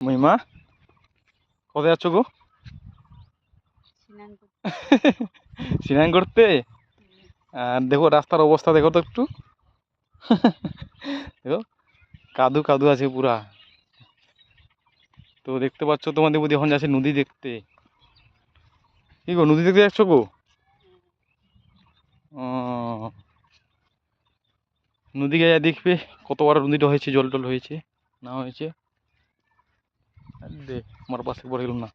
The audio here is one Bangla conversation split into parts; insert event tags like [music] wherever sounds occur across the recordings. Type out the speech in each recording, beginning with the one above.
মহিমা কোথায় যাচ্ছ গো? স্নান [laughs] করতে আর দেখো রাস্তার অবস্থা দেখো তো একটু। [laughs] দেখো কাদু কাদু আছে পুরা। তো দেখতে পাচ্ছ তোমাদের বুদ্ধি এখন যাচ্ছে নদী দেখতে। কি গো নদী দেখতে যাচ্ছ গো? নদী গিয়ে দেখবে কত বড় নদীটা হয়েছে জল টল হয়েছে না হয়েছে। দে, আমার পাশে পড়ে গেলাম না।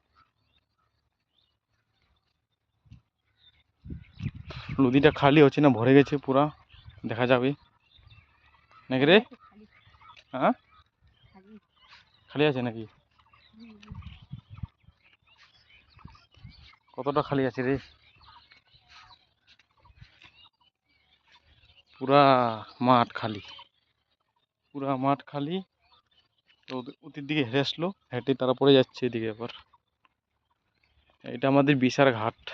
নদীটা খালি হচ্ছে না, ভরে গেছে পুরা। দেখা যাবে। নাকি রে? হ্যাঁ? খালি আছে নাকি? কতটা খালি আছে রে? পুরা মাঠ খালি। পুরা মাঠ খালি। তো ওদের- দিকে হেঁটে আসলো হেঁটে তারা পড়ে যাচ্ছে এদিকে এবার এটা আমাদের বিশার ঘাট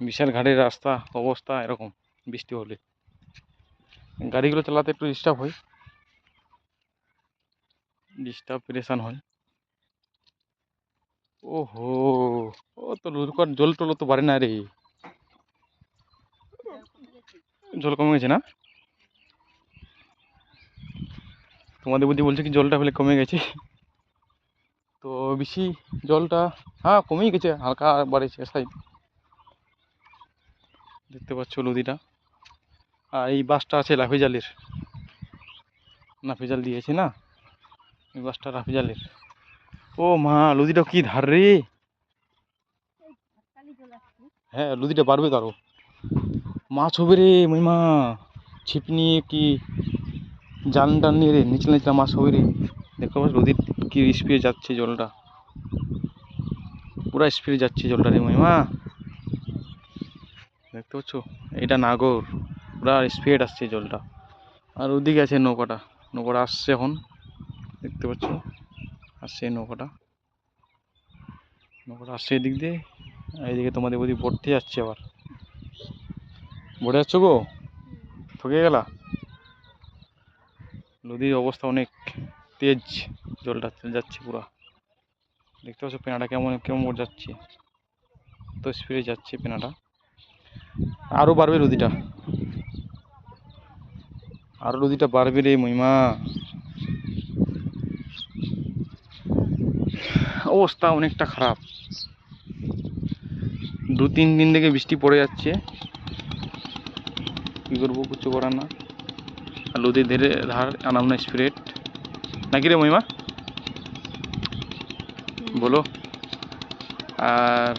বিশাল ঘাটের রাস্তা, অবস্থা এরকম বৃষ্টি হলে। গাড়িগুলো চালাতে একটু ডিস্টার্ব হয়। ডিস্টার্ব পেরেশান হয়। ওহো, ও তো লুরকর জল টল তো বাড়ে না রে। জল কমে গেছে না? তোমাদের বুদ্ধি বলছে কি জলটা ফেলে কমে গেছে। তো বেশি জলটা হ্যাঁ কমেই গেছে, হালকা বাড়েছে সাইড দেখতে পাচ্ছ নদীটা। আর এই বাসটা আছে লাফি জালের লাফি জাল দিয়েছে না? এই বাসটা লাফি জালের ও মা, নদীটা কি ধার রে? হ্যাঁ নদীটা বাড়বে তো আরও মাছ হবে রে, মহিমা। ছিপ নিয়ে কি জাল টান নিয়ে রে, নিচে নিচে মাছ হবে রে। দেখো পাচ্ছ নদীর কি স্পিডে যাচ্ছে জলটা। পুরা স্পিডে যাচ্ছে জলটা রে মহিমা। দেখতে পাচ্ছ? এটা নাগর। পুরা স্পিড আসছে জলটা। আর ওদিকে আছে নৌকাটা। নৌকাটা আসছে এখন। দেখতে পাচ্ছ? আসছে নৌকাটা। নৌকাটা আসছে এদিক দিয়ে। এইদিকে তোমাদের ওদিকে পড়তে যাচ্ছে আবার। পড়ে যাচ্ছ গো? ঠকে গেলা? নদীর অবস্থা অনেক তেজ, জলটা যাচ্ছে পুরা। দেখতে পাচ্ছ পেনাটা কেমন কেমন যাচ্ছে। তো স্পিডে যাচ্ছে পেনাটা। আরও বাড়বে নদীটা। আরও নদীটা বাড়বে রে মহিমা। অবস্থা অনেকটা খারাপ। দু তিন দিন থেকে বৃষ্টি পড়ে যাচ্ছে। কী করব, কিছু করার না। নদীর ধীরে ধার আনাম না স্পিরিট নাকি রে মহিমা? বলো। আর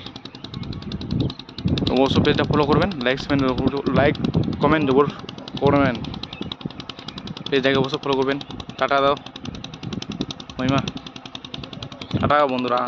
অবশ্যই পেজটা ফলো করবেন লাইক লাইক কমেন্ট জবর করবেন। পেজটাকে অবশ্যই ফলো করবেন। টাটা দাও। মহিমা। টাটা বন্ধুরা।